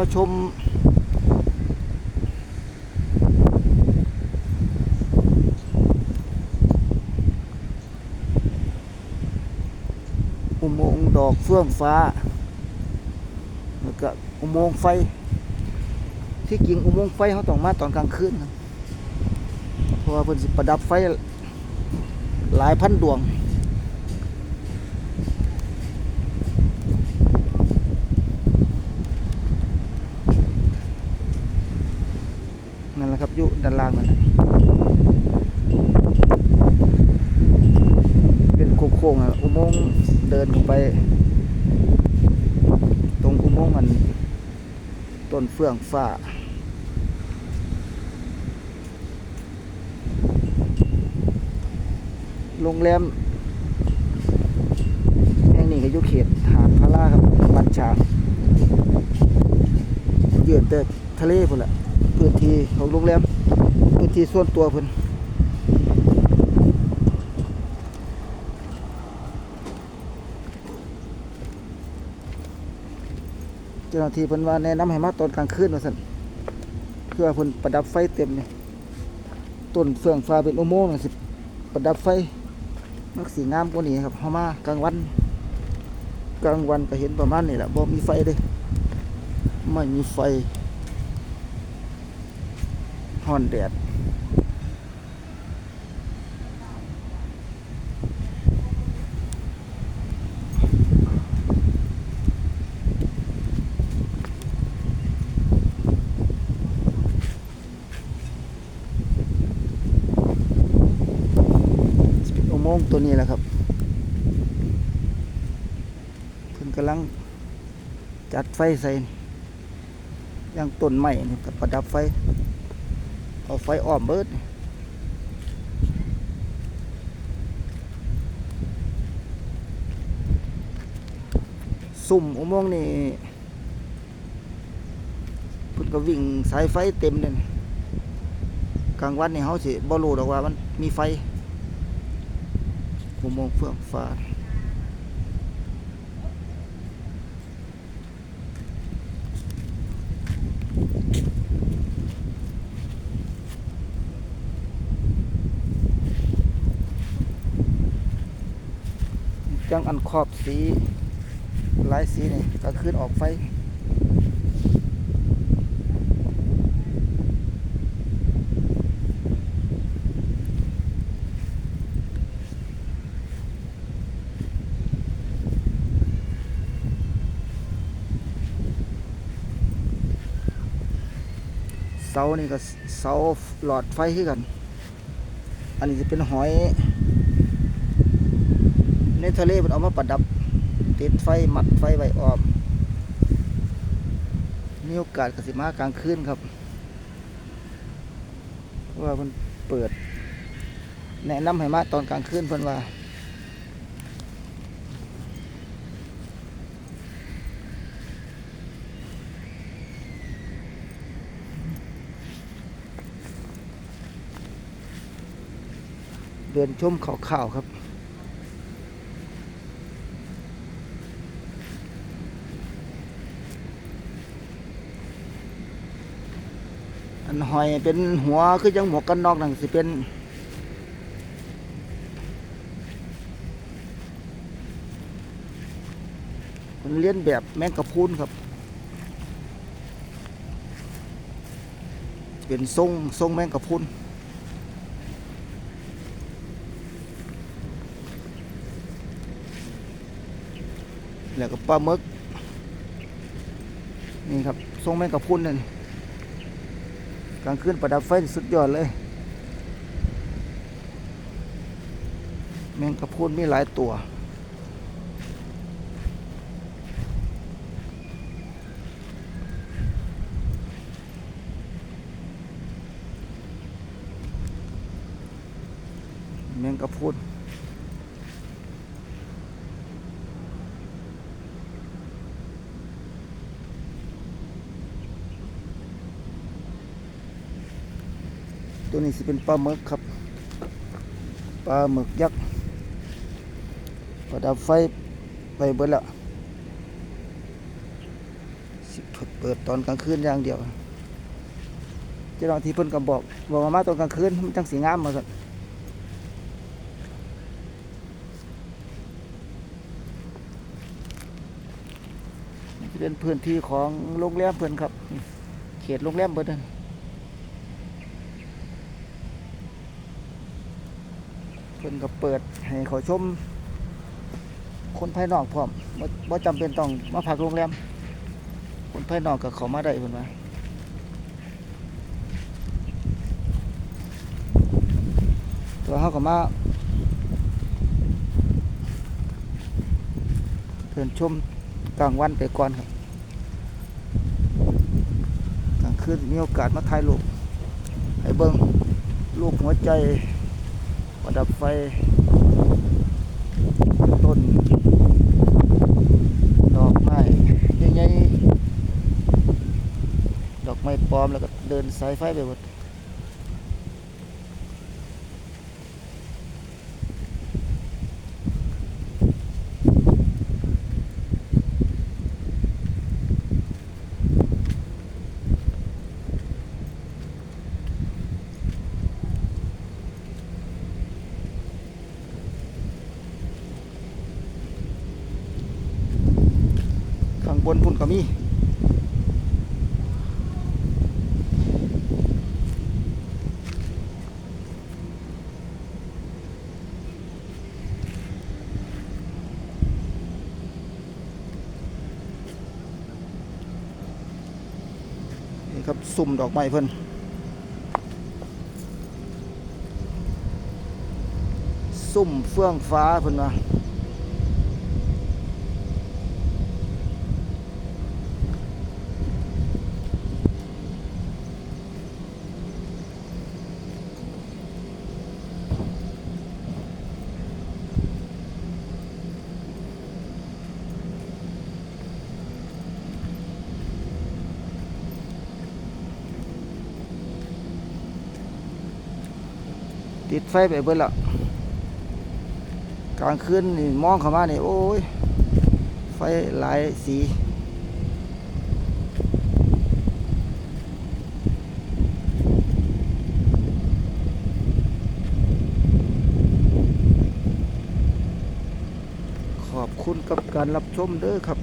มาชม อุโมงค์ดอกเฟื่องฟ้า แล้วก็อุโมงค์ไฟ ที่จริงอุโมงค์ไฟเขาต้องมาตอนกลางคืนครับเพราะว่าเพิ่นสิประดับไฟหลายพันดวง นั่นแหละครับอยู่ด้านล่างนั่นน่ะเป็นโค้งๆอะอุโมงค์เดินเข้าไป ตรงอุโมงค์มันต้ นเฟื่องฟ้า โรงแรมแห่งนี้ก็อยู่เขตหาดพาราครับบัญชาเยือนแต่ทะเลพุ่นละพื้นที่ของโรงแรมพื้นที่ส่วนตัวเพิ่น จ้าหน้าที่เพิ่นว่าแนะนำให้มาตอนกลางคืนว่าซั่นเพื่อเพิ่นประดับไฟเต็มนี่ต้นเฟื่องฟ้าเป็นอุโมงค์นั่นสิประดับไฟมักสีงามกว่านี้ครับเฮามากลางวัน กลางวันก็เห็นประมาณนี้แหละบ่มีไฟเลยไม่มีไฟห่อนแดดสิเป็นอุโมงค์ ตัวนี้แหละครับเพิ่นกำลังจัดไฟใส่ยังต้นไม้นี่ประดับไฟเอาไฟอ้อมเบิดนี่ซุ่มอุโมงค์นี่เพิ่นก็วิ่งสายไฟเต็มเลยกลางวันนี่เฮาสิบ่รู้ดอกว่ามันมีไฟ อุโมงเฟื่องฟ้าจังอันขอบสีหลายสีนี่ก็ขึ้นออกไฟ เสานี่ก็เสาหลอดไฟคือกัน อันนี้จะเป็นหอยในทะเลมันเอามาประดับ ติดไฟมัดไฟไว้ออมมีโอกาสกสิมากลางคืนครับ เพราะว่ามันเปิด แนะนำให้มาตอนกลางคืนเพิ่นว่า เดินชมข่าวครับอันหอยเป็นหัวคือจังหมวกกันนอกนั่นสิเป็นมันเลียนแบบแมงกะพรุนครับ เป็นทรงทรงแมงกะพรุน แล้วก็ปลาหมึกนี่ครับทรงแมงกะพรุนนั่นกลางคืนประดับไฟสุดยอดเลย แมงกะพรุนมีหลายตัว แมงกะพรุน ตัวนี้สิเป็นปลาหมึกครับ ปลาหมึกยักษ์ประดับไฟไปเบิดแล้วสิเปิดเปิดตอนกลางคืนอย่างเดียวเจ้าหน้าที่เพิ่นก็บอกบอกว่ามาตอนกลางคืนมันจังสีงามมาสั่นนี่เป็นพื้นที่ของโรงแรมเพิ่นครับ เขตโรงแรมเพิ่นนั่นเพิ่นก็เปิดให้เขาชม คนภายนอกพร้อมบ่จำเป็นต้องมาพักโรงแรมคนภายนอกก็เขามาได้เพิ่นว่าตัวเฮาก็มาเดินชมกลางวันไปก่อนครับกลางคืนมีโอกาสมาถ่ายรูปให้เบิ่งรูปหัวใจ ประดับไฟ ต้น ดอกไม้ใหญ่ๆดอกไม้ปลอมแล้วก็เดินสายไฟไปหมด บนพุ่นก็มีครับสุ่มดอกไม้เพิ่นสุ่มเฟื่องฟ้าเพิ่นว่า ติดไฟไปเบิดละกลางคืนนี่มองเข้ามานี่โอ้ย ไฟหลายสีขอบคุณกับการรับชมเด้อครับ